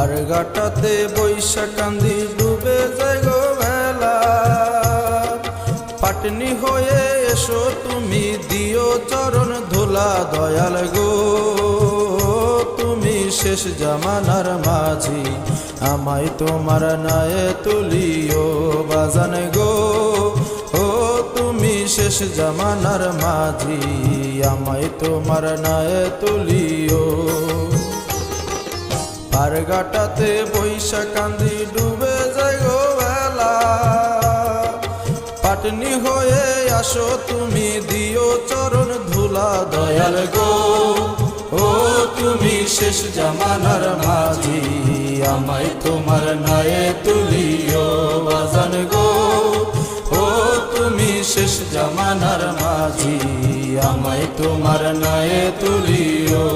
আর গাটাতে বৈশাকান্দি ডুবে যায় গো ভেলা পাটনি হয়ে এসো তুমি, দিও চরণ ধুলা দয়াল গো। তুমি শেষ জামানার মাঝি, আমায় তোমার নায়ে তুলিও বাজান গো। ও তুমি শেষ জামানার মাঝি, আমায় তোমার নায়ে তুলিও। আর গাটাতে বৈশাকান্দি ডুবে যায় গো বেলা। পাটনি হয়ে আসো তুমি, দিও চরণ ধুলা দয়াল গো। ও তুমি শেষ জামানার মাঝি, আমায় তোমার নায়ে তুলিও বাজান গো। ও তুমি শেষ জামানার মাঝি, আমায় তোমার নায়ে তুলিও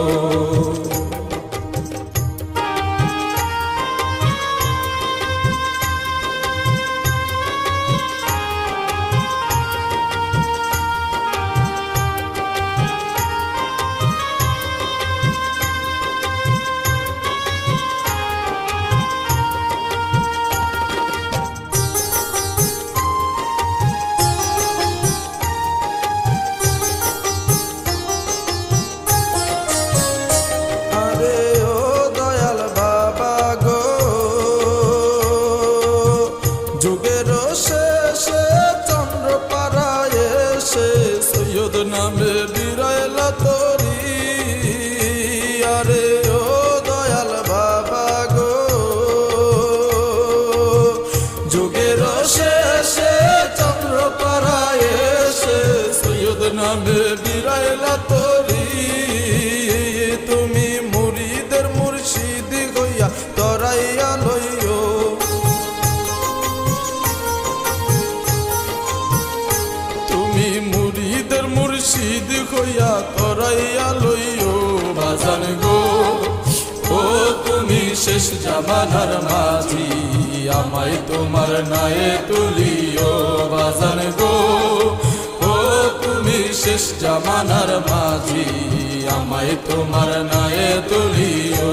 মুর্শিদ হইয়া তরাইয়া লইও বাজান গো। ও তুমি শেষ জামানার মাঝি, আমায় তোমার নায়ে তুলিও বাজান গো। ও তুমি শেষ জামানার মাঝি, আমায় তোমার নায়ে তুলিও।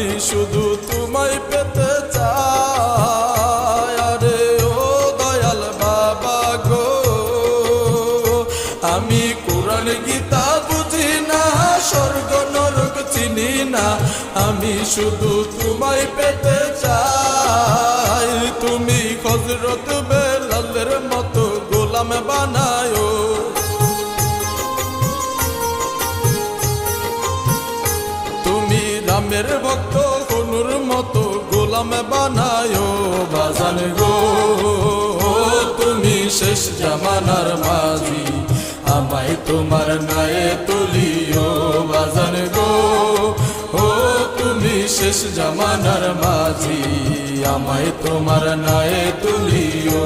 আমি শুধু তোমায় পেতে চাই। আরে ও দয়াল বাবা গো, আমি কোরআন, গীতা বুঝি না, স্বর্গ, নরক চিনি না। আমি শুধু তোমায় পেতে চাই। তুমি হজরত বেলালের মতো গোলাম বানায়ো রামের ভক্ত কনুর মতো গোলাম বানায়ো বাজান গো। তুমি শেষ জামানার মাঝি, আমায় তোমার নায়ে তুলিও বাজান গো। ও তুমি শেষ জামানার মাঝি, আমায় তোমার নায়ে তুলিও।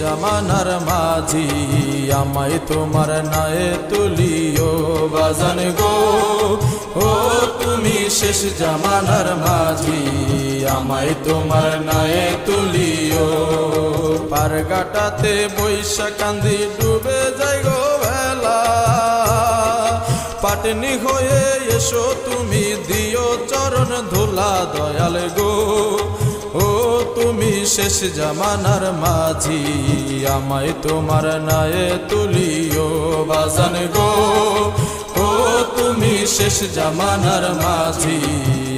জামানার মাঝি, আমায় তোমার নায়ে তুলিও বাজান গো। ও তুমি শেষ জামানার মাঝি, আমায় তোমার নায়ে তুলিও। পারগাটাতে বৈশা কান্দি ডুবে যাই গো বেলা। পাটনি হয়ে এসো তুমি, দিও চরণ ধুলা দয়াল গো। ও তুমি শেষ জামানার মাঝি, আমায় তোমার নায়ে তুলিও বাজান গো। ও তুমি শেষ জামানার মাঝি,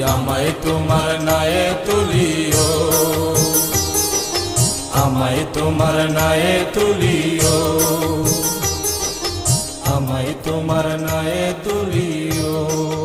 আমায় তোমার নায়ে তুলিও। আমায় তোমার নায়ে তুলিও। আমায় তোমার নায়ে তুলিও।